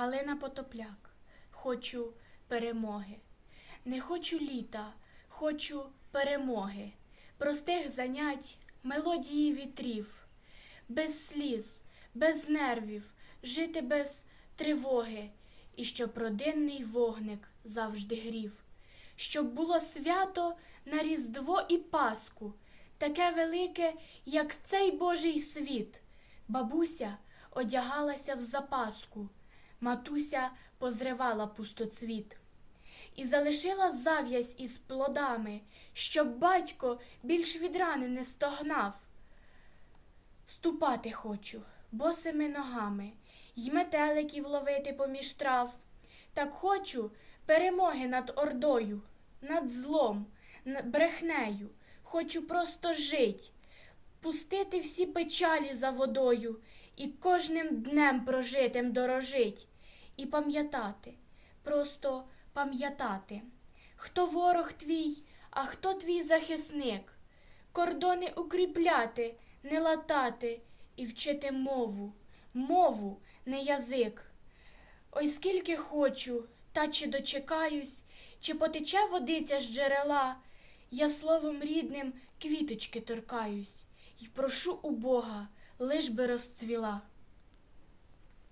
Галина Потопляк. Хочу перемоги. Не хочу літа, хочу перемоги. Простих занять, мелодії вітрів, без сліз, без нервів, жити без тривоги, і щоб родинний вогник завжди грів, щоб було свято на Різдво і Пасху, таке велике, як цей Божий світ. Бабуся одягалася в запаску, матуся позривала пустоцвіт. І залишила зав'язь із плодами, щоб батько більш від рани не стогнав. Ступати хочу босими ногами, й метеликів ловити поміж трав. Так хочу перемоги над ордою, над злом, брехнею. Хочу просто жить, пустити всі печалі за водою і кожним днем прожитим дорожить, і пам'ятати, просто пам'ятати, хто ворог твій, а хто твій захисник, кордони укріпляти, не латати і вчити мову, мову, не язик. Ой, скільки хочу, та чи дочекаюсь, чи потече водиця з джерела, я словом рідним квіточки торкаюсь, І прошу у Бога, лиш би розцвіла.